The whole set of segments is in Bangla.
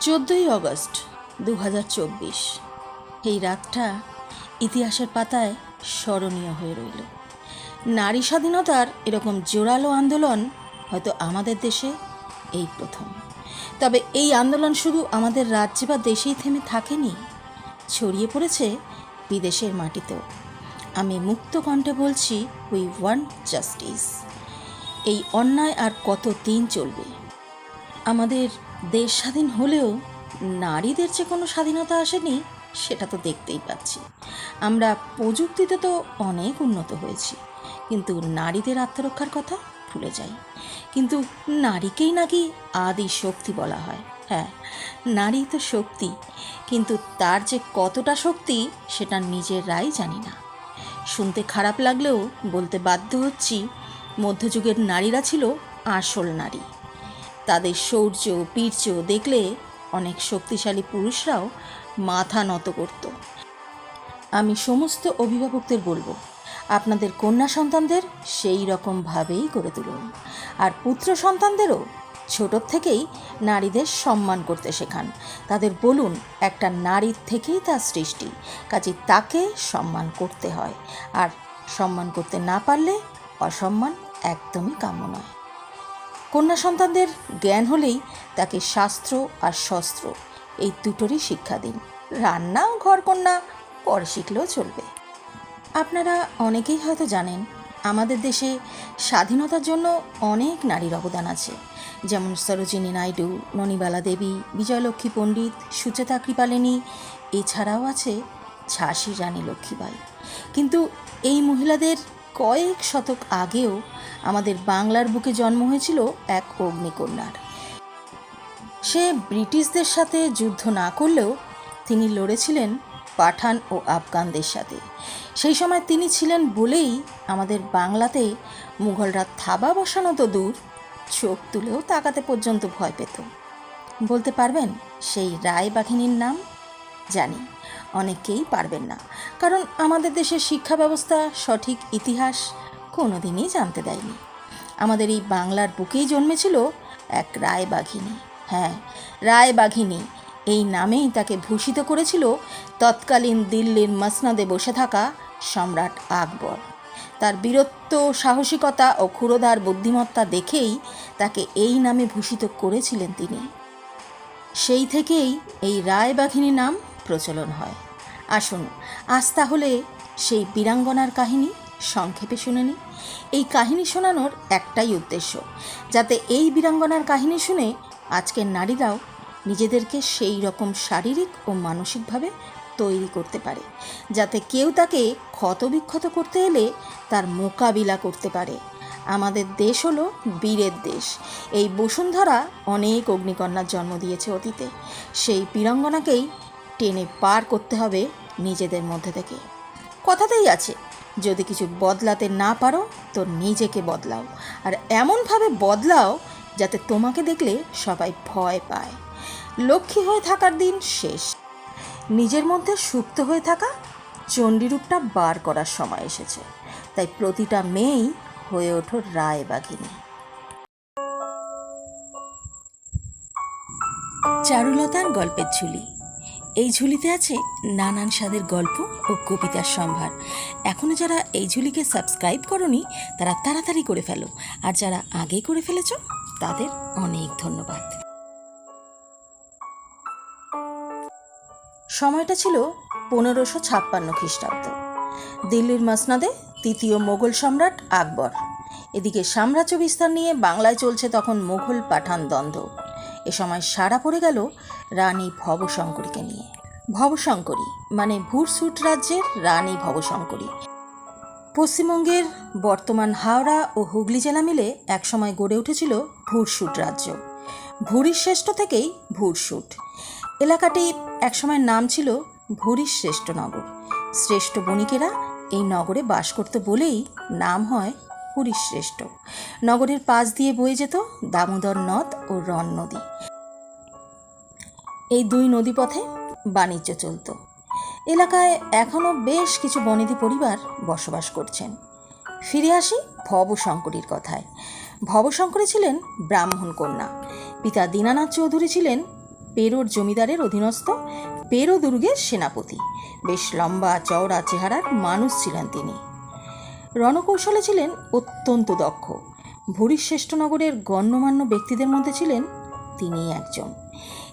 চোদ্দোই আগস্ট দু এই রাতটা ইতিহাসের পাতায় স্মরণীয় হয়ে রইল। নারী স্বাধীনতার এরকম জোরালো আন্দোলন হয়তো আমাদের দেশে এই প্রথম। তবে এই আন্দোলন শুধু আমাদের রাজ্যে বা দেশেই থেমে থাকেনি, ছড়িয়ে পড়েছে বিদেশের মাটিতেও। আমি মুক্ত কণ্ঠে বলছি উই ওয়ান জাস্টিস এই অন্যায় আর কত দিন চলবে? আমাদের দেশ স্বাধীন হলেও নারীদের যে কোনো স্বাধীনতা আসেনি, সেটা তো দেখতেই পাচ্ছি। আমরা প্রযুক্তিতে তো অনেক উন্নত হয়েছি, কিন্তু নারীদের আত্মরক্ষার কথা ভুলে যাই। কিন্তু নারীকেই নাকি আদি শক্তি বলা হয়। হ্যাঁ নারী তো শক্তি, কিন্তু তার যে কতটা শক্তি, সেটা নিজের নিজেরাই জানি না। শুনতে খারাপ লাগলেও বলতে বাধ্য হচ্ছি, মধ্যযুগের নারীরা ছিল আসল নারী। তাদের শৌর্য বীর্য দেখলে অনেক শক্তিশালী পুরুষরাও মাথা নত করত। আমি সমস্ত অভিভাবকদের বলব, আপনাদের কন্যা সন্তানদের সেই রকমভাবেই করে তুলুন। আর পুত্র সন্তানদেরও ছোটোর থেকেই নারীদের সম্মান করতে শেখান। তাদের বলুন, একটা নারীর থেকেই তার সৃষ্টি, কাজে তাকে সম্মান করতে হয়। আর সম্মান করতে না পারলে অসম্মান একদমই কাম্য নয়। কন্যা সন্তানদের জ্ঞান হলেই তাকে শাস্ত্র আর শস্ত্র, এই দুটোরই শিক্ষা দিন। রান্না ও ঘরকন্যা পরে শিখলেও চলবে। আপনারা অনেকেই হয়তো জানেন, আমাদের দেশে স্বাধীনতার জন্য অনেক নারীর অবদান আছে। যেমন সরোজিনী নাইডু, ননিবালা দেবী, বিজয়লক্ষ্মী পণ্ডিত, সুচেতা কৃপালিনী, এছাড়াও আছে ঝাঁসি রানী লক্ষ্মীবাই কিন্তু এই মহিলাদের কয়েক শতক আগেও আমাদের বাংলার বুকে জন্ম হয়েছিল এক অগ্নিকন্যার। সে ব্রিটিশদের সাথে যুদ্ধ না করলেও তিনি লড়েছিলেন পাঠান ও আফগানদের সাথে। সেই সময় তিনি ছিলেন বলেই আমাদের বাংলাতে মুঘলরা থাবা বসানো তো দূর, চোখ তুলেও তাকাতে পর্যন্ত ভয় পেত। বলতে পারবেন সেই রায় বাঘিনীর নাম? জানি। অনেকেই পারবেন না। কারণ আমাদের দেশের শিক্ষা ব্যবস্থা সঠিক ইতিহাস কোনোদিনই জানতে দেয়নি। আমাদের এই বাংলার বুকেই জন্মেছিল এক রায় বাঘিনী হ্যাঁ রায় বাঘিনী এই নামেই তাকে ভূষিত করেছিল তৎকালীন দিল্লির মসনাদে বসে থাকা সম্রাট আকবর। তার বীরত্ব, সাহসিকতা ও ক্ষুরোদার বুদ্ধিমত্তা দেখেই তাকে এই নামে ভূষিত করেছিলেন তিনি। সেই থেকেই এই রায় বাঘিনী নাম প্রচলন হয়। আসুন, আজ তাহলে সেই বীরাঙ্গনার কাহিনী সংক্ষেপে শুনে নিই। এই কাহিনী শোনানোর একটাই উদ্দেশ্য, যাতে এই বীরাঙ্গনার কাহিনী শুনে আজকের নারীরাও নিজেদেরকে সেই রকম শারীরিক ও মানসিকভাবে তৈরি করতে পারে, যাতে কেউ তাকে ক্ষতবিক্ষত করতে এলে তার মোকাবিলা করতে পারে। আমাদের দেশ হলো বীরের দেশ। এই বসুন্ধরা অনেক অগ্নিকন্যার জন্ম দিয়েছে অতীতে। সেই বীরাঙ্গনাকেই টেনে পার করতে হবে নিজেদের মধ্যে থেকে। কথাতেই আছে, যদি কিছু বদলাতে না পারো, তো নিজেকে বদলাও। আর এমনভাবে বদলাও যাতে তোমাকে দেখলে সবাই ভয় পায়। লক্ষ্মী হয়ে থাকার দিন শেষ। নিজের মধ্যে সুপ্ত হয়ে থাকা চণ্ডীরূপটা বার করার সময় এসেছে। তাই প্রতিটা মেয়েই হয়ে ওঠো রায় বাঘিনী। চারুলতার গল্পের ঝুলি। এই ঝুলিতে আছে নানান স্বাদের গল্প ও কবিতার সম্ভার। এখনও যারা এই ঝুলিকে সাবস্ক্রাইব করনি, তারা তাড়াতাড়ি করে ফেলো। আর যারা আগে করে ফেলেছ, তাদের অনেক ধন্যবাদ। সময়টা ছিল পনেরোশো ছাপ্পান্ন খ্রিস্টাব্দ। দিল্লির মাসনাদে তৃতীয় মোগল সম্রাট আকবর। এদিকে সাম্রাজ্য বিস্তার নিয়ে বাংলায় চলছে তখন মোঘল পাঠান দ্বন্দ্ব। এ সময় সারা পড়ে গেল রানী ভবশঙ্করীকে নিয়ে। ভবশঙ্করী মানে ভুরসুট রাজ্যের রানী ভবশঙ্করী। পশ্চিমবঙ্গের বর্তমান হাওড়া ও হুগলি জেলা মিলে একসময় গড়ে উঠেছিল ভুরসুট রাজ্য। ভুরির শ্রেষ্ঠ থেকেই ভুরসুট। এলাকাটি একসময় নাম ছিল ভুরির শ্রেষ্ঠ নগর। শ্রেষ্ঠ বণিকেরা এই নগরে বাস করতে বলেই নাম হয় শ্রেষ্ঠ। নগরের পাশ দিয়ে বয়ে যেত দামোদর নদ ও রণ নদী। এই দুই নদীপথে বাণিজ্য চলত। এলাকায় এখনও বেশ কিছু বনেদি পরিবার বসবাস করছেন। ফিরে আসি ভবশঙ্করীর কথায়। ভবশঙ্করী ছিলেন ব্রাহ্মণ কন্যা। পিতা দীনানাথ চৌধুরী ছিলেন পেরোর জমিদারের অধীনস্থ, পেরো দুর্গের সেনাপতি। বেশ লম্বা, চওড়া চেহারার মানুষ ছিলেন তিনি। রণকৌশলে ছিলেন অত্যন্ত দক্ষ। ভূরিশ্রেষ্ঠনগরের গণ্যমান্য ব্যক্তিদের মধ্যে ছিলেন তিনি একজন।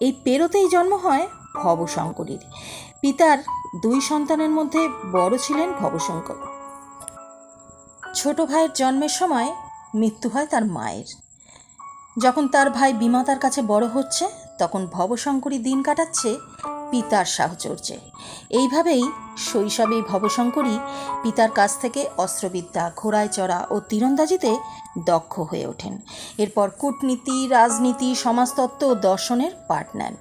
এই পেরোতেই জন্ম হয় ভবশঙ্করীর। পিতার দুই সন্তানের মধ্যে বড় ছিলেন ভবশঙ্কর। ছোট ভাইয়ের জন্মের সময় মৃত্যু হয় তার মায়ের। যখন তার ভাই বিমাতার কাছে বড় হচ্ছে, তখন ভবশঙ্করী দিন কাটাচ্ছে পিতার সাহচর্যে। এইভাবেই শৈশবেই ভবশঙ্করী পিতার কাছ থেকে অস্ত্রবিদ্যা ঘোড়ায় চড়া ও তীরন্দাজিতে দক্ষ হয়ে ওঠেন। এরপর কূটনীতি, রাজনীতি, সমাজতত্ত্ব ও দর্শনের পাঠ নেন।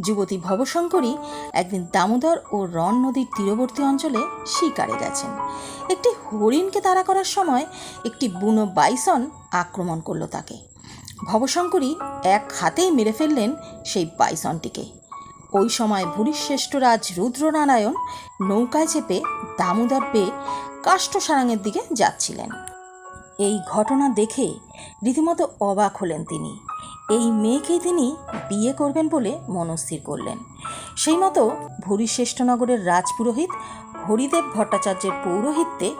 যুবতী ভবশঙ্করী একদিন দামোদর ও রণ নদীর তীরবর্তী অঞ্চলে শিকারে গেছেন। একটি হরিণকে তাড়া করার সময় একটি বুনো বাইসন আক্রমণ করল তাকে। ভবশঙ্করী এক হাতেই মেরে ফেললেন সেই বাইসনটিকে। ওই সময় ভূরিশ্রেষ্ঠ রাজ রুদ্রনারায়ণ নৌকায় চেপে দামোদর পেয়ে কাষ্ঠসারাঙের দিকে যাচ্ছিলেন। এই ঘটনা দেখে রীতিমতো অবাক হলেন তিনি। এই মেয়েকে তিনি বিয়ে করবেন বলে মনস্থির করলেন। সেই মতো ভূরিশ্রেষ্ঠনগরের রাজপুরোহিত হরিদেব ভট্টাচার্যের পৌরোহিত্যে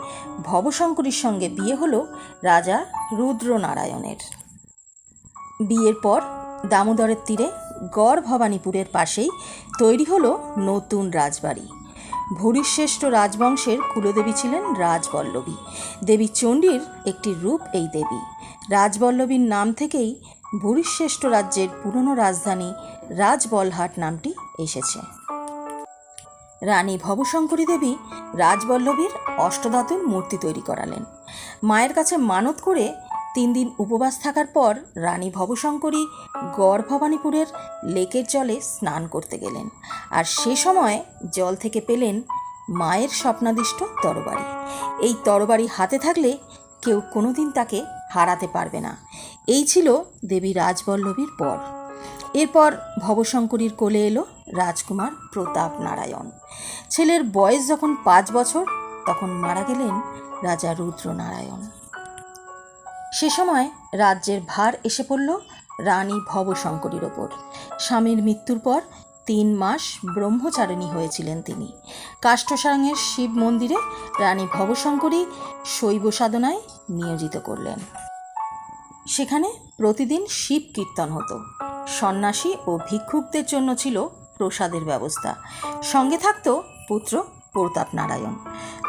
ভবশঙ্করীর সঙ্গে বিয়ে হল রাজা রুদ্রনারায়ণের। বিয়ের পর দামোদরের তীরে গড় ভবানীপুরের পাশেই তৈরি হলো নতুন রাজবাড়ি। ভূরিশ্রেষ্ঠ রাজবংশের কুলদেবী ছিলেন রাজবল্লভী। দেবী চণ্ডীর একটি রূপ এই দেবী। রাজবল্লভীর নাম থেকেই ভূরিশ্রেষ্ঠ রাজ্যের পুরনো রাজধানী রাজবলহাট নামটি এসেছে। রানী ভবশঙ্করী দেবী রাজবল্লভীর অষ্টধাতুর মূর্তি তৈরি করালেন। মায়ের কাছে মানত করে তিন দিন উপবাস থাকার পর রানী ভবশঙ্করী গড় ভবানীপুরের লেকের জলে স্নান করতে গেলেন আর সে সময় জল থেকে পেলেন মায়ের স্বপ্নাদিষ্ট তরবারি। এই তরবারি হাতে থাকলে কেউ কোনোদিন তাকে হারাতে পারবে না। এই ছিল দেবী রাজবল্লভীর পর। এরপর ভবশঙ্করীর কোলে এলো রাজকুমার প্রতাপ নারায়ণ। ছেলের বয়স যখন পাঁচ বছর, তখন মারা গেলেন রাজা রুদ্রনারায়ণ। সে সময় রাজ্যের ভার এসে পড়ল রানী ভবশঙ্করীর ওপর। স্বামীর মৃত্যুর পর তিন মাস ব্রহ্মচারিণী হয়েছিলেন তিনি। কাষ্ঠসারাঙের শিব মন্দিরে রানী ভবশঙ্করী শৈব সাধনায় নিয়োজিত করলেন। সেখানে প্রতিদিন শিব কীর্তন হতো। সন্ন্যাসী ও ভিক্ষুকদের জন্য ছিল প্রসাদের ব্যবস্থা। সঙ্গে থাকত পুত্র প্রতাপ নারায়ণ।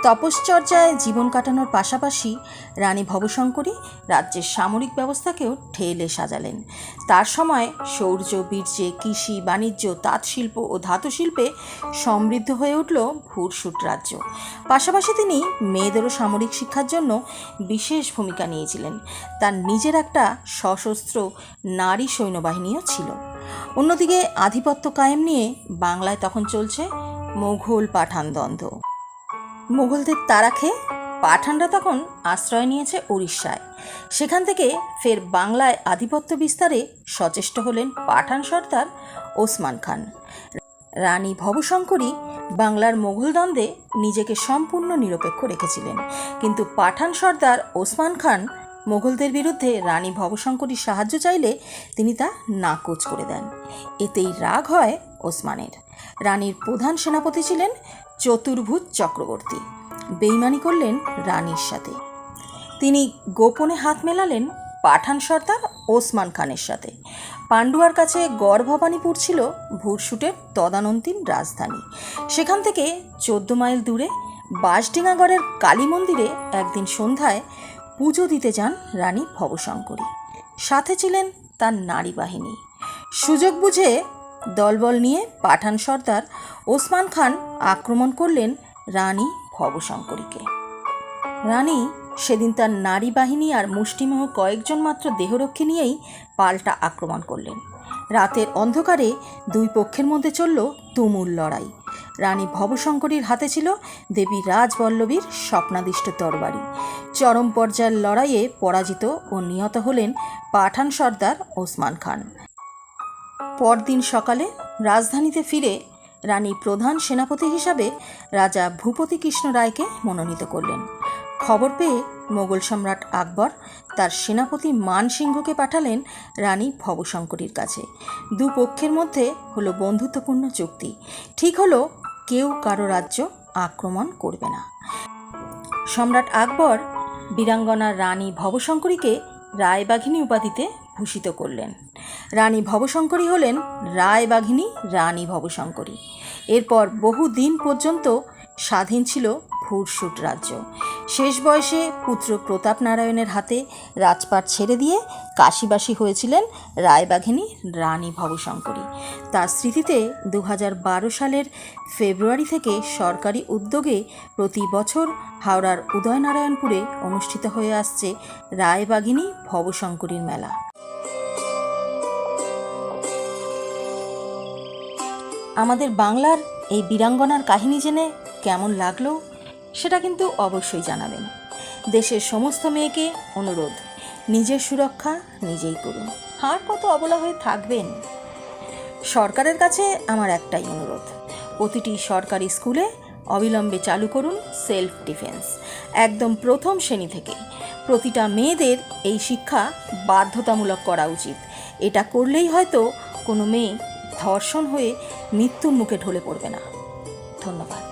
তপশ্চর্যায় জীবন কাটানোর পাশাপাশি রানী ভবশঙ্করী রাজ্যের সামরিক ব্যবস্থাকেও ঠেলে সাজালেন। তার সময় শৌর্য বীর্যে, কৃষি, বাণিজ্য, তাঁতশিল্প ও ধাতু শিল্পে সমৃদ্ধ হয়ে উঠল ভুরসুট রাজ্য। পাশাপাশি তিনি মেয়েদেরও সামরিক শিক্ষার জন্য বিশেষ ভূমিকা নিয়েছিলেন। তার নিজের একটা সশস্ত্র নারী সৈন্যবাহিনীও ছিল। অন্যদিকে আধিপত্য কায়েম নিয়ে বাংলায় তখন চলছে মোঘল পাঠান দ্বন্দ্ব। মোগলদের তাড়া খেয়ে পাঠানরা তখন আশ্রয় নিয়েছে উড়িষ্যায়। সেখান থেকে ফের বাংলায় আধিপত্য বিস্তারে সচেষ্ট হলেন পাঠান সর্দার ওসমান খান। রানী ভবশঙ্করী বাংলার মোগল দ্বন্দ্বে নিজেকে সম্পূর্ণ নিরপেক্ষ রেখেছিলেন। কিন্তু পাঠান সর্দার ওসমান খান মোগলদের বিরুদ্ধে রানী ভবশঙ্করীর সাহায্য চাইলে তিনি তা নাকচ করে দেন। এতেই রাগ হয় ওসমানের। রানীর প্রধান সেনাপতি ছিলেন চতুর্ভুজ চক্রবর্তী। বেইমানি করলেন রানীর সাথে। তিনি গোপনে হাত মেলালেন পাঠান সর্দার ওসমান খানের সাথে। পান্ডুয়ার কাছে গড় ভবানীপুর ছিল ভুরসুটের তদানন্তীন রাজধানী। সেখান থেকে চোদ্দ মাইল দূরে বাঁশডিঙাগড়ের কালী মন্দিরে একদিন সন্ধ্যায় পুজো দিতে যান রানী ভবশঙ্করী। সাথে ছিলেন তার নারী বাহিনী। সুযোগ বুঝে দলবল নিয়ে পাঠান সর্দার ওসমান খান আক্রমণ করলেন রানী ভবশঙ্করীকে। রানী সেদিন তার নারী বাহিনী আর মুষ্টিমেয় কয়েকজন মাত্র দেহরক্ষী নিয়েই পাল্টা আক্রমণ করলেন। রাতের অন্ধকারে দুই পক্ষের মধ্যে চলল তুমুল লড়াই। রানী ভবশঙ্করীর হাতে ছিল দেবী রাজবল্লভীর স্বপ্নাদিষ্ট তরবারি। চরম পর্যায়ের লড়াইয়ে পরাজিত ও নিহত হলেন পাঠান সর্দার ওসমান খান। পরদিন সকালে রাজধানীতে ফিরে রানী প্রধান সেনাপতি হিসাবে রাজা ভূপতি কৃষ্ণ রায়কে মনোনীত করলেন। খবর পেয়ে মোগল সম্রাট আকবর তার সেনাপতি মানসিংহকে পাঠালেন রানী ভবশঙ্করীর কাছে। দু পক্ষের মধ্যে হলো বন্ধুত্বপূর্ণ চুক্তি। ঠিক হলো কেউ কারও রাজ্য আক্রমণ করবে না। সম্রাট আকবর বীরাঙ্গনা রানী ভবশঙ্করীকে রায়বাঘিনী উপাধিতে ভূষিত করলেন। রানী ভবশঙ্করী হলেন রায়বাঘিনী রানী ভবশঙ্করী। এরপর বহু দিন পর্যন্ত স্বাধীন ছিল ফুরসুট রাজ্য। শেষ বয়সে পুত্র প্রতাপ নারায়ণের হাতে রাজপাট ছেড়ে দিয়ে কাশীবাসী হয়েছিলেন রায়বাঘিনী রানী ভবশঙ্করী। তার স্মৃতিতে দু হাজার বারো সালের ফেব্রুয়ারি থেকে সরকারি উদ্যোগে প্রতি বছর হাওড়ার উদয়নারায়ণপুরে অনুষ্ঠিত হয়ে আসছে রায়বাঘিনী ভবশঙ্করীর মেলা। আমাদের বাংলার এই বীরাঙ্গনার কাহিনী জেনে কেমন লাগল, সেটা কিন্তু অবশ্যই জানাবেন। দেশের সমস্ত মেয়েকে অনুরোধ, নিজের সুরক্ষা নিজেই করুন। আর কত অবলা হয়ে থাকবেন? সরকারের কাছে আমার একটাই অনুরোধ, প্রতিটি সরকারি স্কুলে অবিলম্বে চালু করুন সেলফ ডিফেন্স। একদম প্রথম শ্রেণি থেকে প্রতিটা মেয়েদের এই শিক্ষা বাধ্যতামূলক করা উচিত। এটা করলেই হয়তো কোনো মেয়ে ধর্ষণ হয়ে মৃত্যুর মুখে ঢলে পড়বে না। ধন্যবাদ।